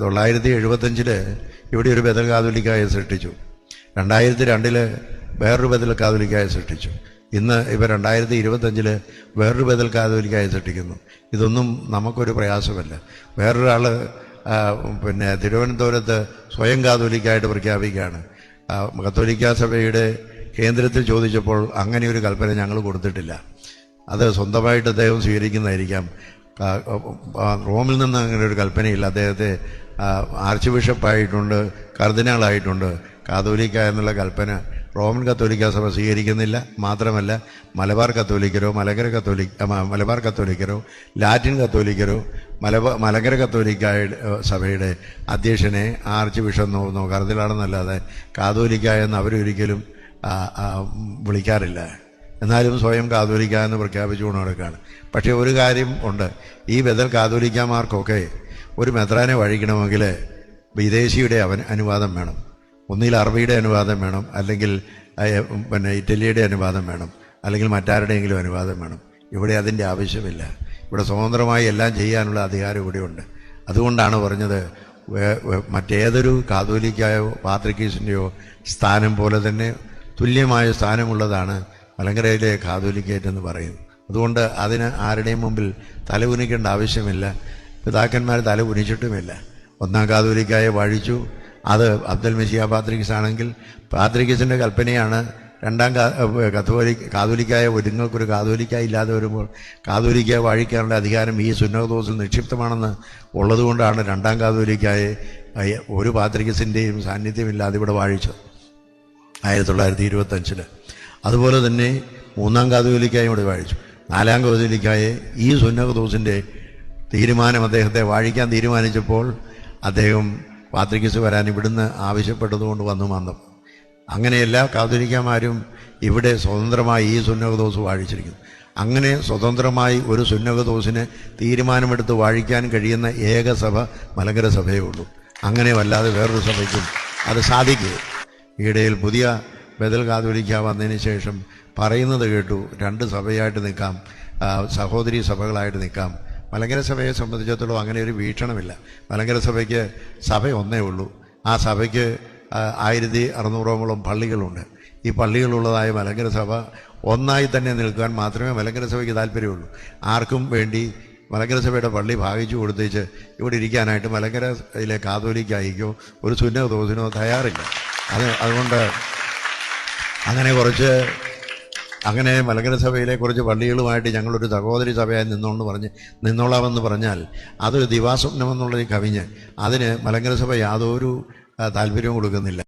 തൊള്ളായിരത്തി എഴുപത്തഞ്ചിൽ ഇവിടെ ഒരു ബദൽ കാതോലിക്കായ സൃഷ്ടിച്ചു. രണ്ടായിരത്തി രണ്ടിൽ വേറൊരു ബദൽ കാതോലിക്കായ സൃഷ്ടിച്ചു. ഇന്ന് ഇവ രണ്ടായിരത്തി ഇരുപത്തഞ്ചിൽ വേറൊരു ബദൽ കാതോലിക്കായ സൃഷ്ടിക്കുന്നു. ഇതൊന്നും നമുക്കൊരു പ്രയാസമല്ല. വേറൊരാൾ പിന്നെ തിരുവനന്തപുരത്ത് സ്വയം കാതോലിക്കായിട്ട് പ്രഖ്യാപിക്കുകയാണ്. കത്തോലിക്ക സഭയുടെ കേന്ദ്രത്തിൽ ചോദിച്ചപ്പോൾ അങ്ങനെ ഒരു കൽപ്പന ഞങ്ങൾ കൊടുത്തിട്ടില്ല. അത് സ്വന്തമായിട്ട് അദ്ദേഹം സ്വീകരിക്കുന്നതായിരിക്കാം. റോമിൽ നിന്ന് അങ്ങനെ ഒരു കൽപ്പനയില്ല. അദ്ദേഹത്തെ ആർച്ച് ബിഷപ്പായിട്ടുണ്ട് കർദിനാളായിട്ടുണ്ട്. കാതോലിക്ക എന്നുള്ള കൽപ്പന റോമൻ കത്തോലിക്ക സഭ സ്വീകരിക്കുന്നില്ല. മാത്രമല്ല മലബാർ കത്തോലിക്കരോ മലങ്കര കത്തോലിക്ക മലബാർ കത്തോലിക്കരോ ലാറ്റിൻ കത്തോലിക്കരോ മലബാർ മലങ്കര കത്തോലിക്ക സഭയുടെ അധ്യക്ഷനെ ആർച്ച് ബിഷപ്പെന്നോ നോക്കുന്നു കർദിനാളെന്നല്ലാതെ കാതോലിക്ക എന്ന് അവരൊരിക്കലും വിളിക്കാറില്ല. എന്നാലും സ്വയം കാതോലിക്ക എന്ന് പ്രഖ്യാപിച്ചുകൊണ്ട് നടക്കുകയാണ്. പക്ഷേ ഒരു കാര്യം ഉണ്ട്. ഈ ബദൽ കാതോലിക്കാമാർക്കൊക്കെ ഒരു മെത്രാനെ വഴിക്കണമെങ്കിൽ വിദേശിയുടെ അവൻ അനുവാദം വേണം. ഒന്നിൽ അറബിയുടെ അനുവാദം വേണം. അല്ലെങ്കിൽ പിന്നെ ഇറ്റലിയുടെ അനുവാദം വേണം. അല്ലെങ്കിൽ മറ്റാരുടെയെങ്കിലും അനുവാദം വേണം. ഇവിടെ അതിന്റെ ആവശ്യമില്ല. ഇവിടെ സ്വതന്ത്രമായി എല്ലാം ചെയ്യാനുള്ള അധികാരം ഇവിടെയുണ്ട് അതുകൊണ്ടാണ് പറഞ്ഞത് മറ്റേതൊരു കാതോലിക്കായോ പാത്രിക്കീസിന്റെയോ സ്ഥാനം പോലെ തന്നെ തുല്യമായ സ്ഥാനമുള്ളതാണ് മലങ്കരയിലെ കാതോലിക്കേറ്റ് എന്ന് പറയുന്നു. അതുകൊണ്ട് അതിന് ആരുടെയും മുമ്പിൽ തല കുനിക്കേണ്ട ആവശ്യമില്ല. പിതാക്കന്മാർ തല കുനിച്ചിട്ടുമില്ല ഒന്നാം കാതോലിക്കായെ വഴിച്ചു. അത് അബ്ദുൽ മെസ്സിയ പാത്രിക്സ് ആണെങ്കിൽ പാത്രിക്കിസിന്റെ കൽപ്പനയാണ് രണ്ടാം കത്തോലി കാതോലിക്കായ ഒരുങ്ങൾക്കൊരു കാതോലിക്കായി ഇല്ലാതെ വരുമ്പോൾ കാതോലിക്ക വാഴിക്കാനുള്ള അധികാരം ഈ സുന്നതോസിൽ നിക്ഷിപ്തമാണെന്ന് ഉള്ളതുകൊണ്ടാണ് രണ്ടാം കാതോലിക്കായെ ഒരു പാത്രികസിന്റെയും സാന്നിധ്യമില്ലാതെ ഇവിടെ വാഴിച്ചത്. ആയിരത്തി തൊള്ളായിരത്തി ഇരുപത്തഞ്ചിൽ. അതുപോലെ തന്നെ മൂന്നാം കാതുവലിക്കായും ഇവിടെ വാഴിച്ചു. നാലാം കാതോലിക്കായെ ഈ സുന്നകദോസിന്റെ തീരുമാനം അദ്ദേഹത്തെ വാഴിക്കാൻ തീരുമാനിച്ചപ്പോൾ അദ്ദേഹം പാത്രികസ് വരാൻ ഇവിടുന്ന് ആവശ്യപ്പെട്ടതുകൊണ്ട് വന്നു വന്നു. അങ്ങനെ എല്ലാ കാതുലിക്കന്മാരും ഇവിടെ സ്വതന്ത്രമായി ഈ സുന്നഹദോസ് വാഴിച്ചിരിക്കുന്നു. അങ്ങനെ സ്വതന്ത്രമായി ഒരു സുന്നകദോസിന് തീരുമാനമെടുത്ത് വാഴിക്കാൻ കഴിയുന്ന ഏക സഭ മലങ്കര സഭയേ ഉള്ളൂ. അങ്ങനെ വല്ലാതെ വേറൊരു സഭയ്ക്കും അത് സാധിക്കുക ഈയിടയിൽ പുതിയ ബദൽ കാതോലിക്ക വന്നതിന് ശേഷം പറയുന്നത് കേട്ടു. രണ്ട് സഭയായിട്ട് നിൽക്കാം. സഹോദരി സഭകളായിട്ട് നിൽക്കാം. മലങ്കര സഭയെ സംബന്ധിച്ചിടത്തോളം അങ്ങനെ ഒരു വീക്ഷണമില്ല. മലങ്കര സഭയ്ക്ക് സഭ ഒന്നേ ഉള്ളൂ. ആ സഭയ്ക്ക് ആയിരത്തി അറുന്നൂറോളം പള്ളികളുണ്ട്. ഈ പള്ളികളുള്ളതായ മലങ്കര സഭ ഒന്നായി തന്നെ നിൽക്കാൻ മാത്രമേ മലങ്കര സഭയ്ക്ക് താല്പര്യമുള്ളൂ. ആർക്കും വേണ്ടി മലങ്കര സഭയുടെ പള്ളി ഭാഗിച്ചു കൊടുത്തേച്ച് ഇവിടെ ഇരിക്കാനായിട്ട് മലങ്കരയിലെ കാതോലിക്കായിക്കോ ഒരു സുന്നോ തോസിനോ തയ്യാറില്ല. അത് അതുകൊണ്ട് അങ്ങനെ കുറച്ച് അങ്ങനെ മലങ്കര സഭയിലെ കുറച്ച് പള്ളികളുമായിട്ട് ഞങ്ങളൊരു സഹോദരി സഭയായി നിന്നോണ്ട് പറഞ്ഞ് നിന്നോളാമെന്ന് പറഞ്ഞാൽ അതൊരു ദിവാസ്വപ്നമെന്നുള്ളത് കവിഞ്ഞ് അതിന് മലങ്കര സഭ യാതൊരു താല്പര്യവും കൊടുക്കുന്നില്ല.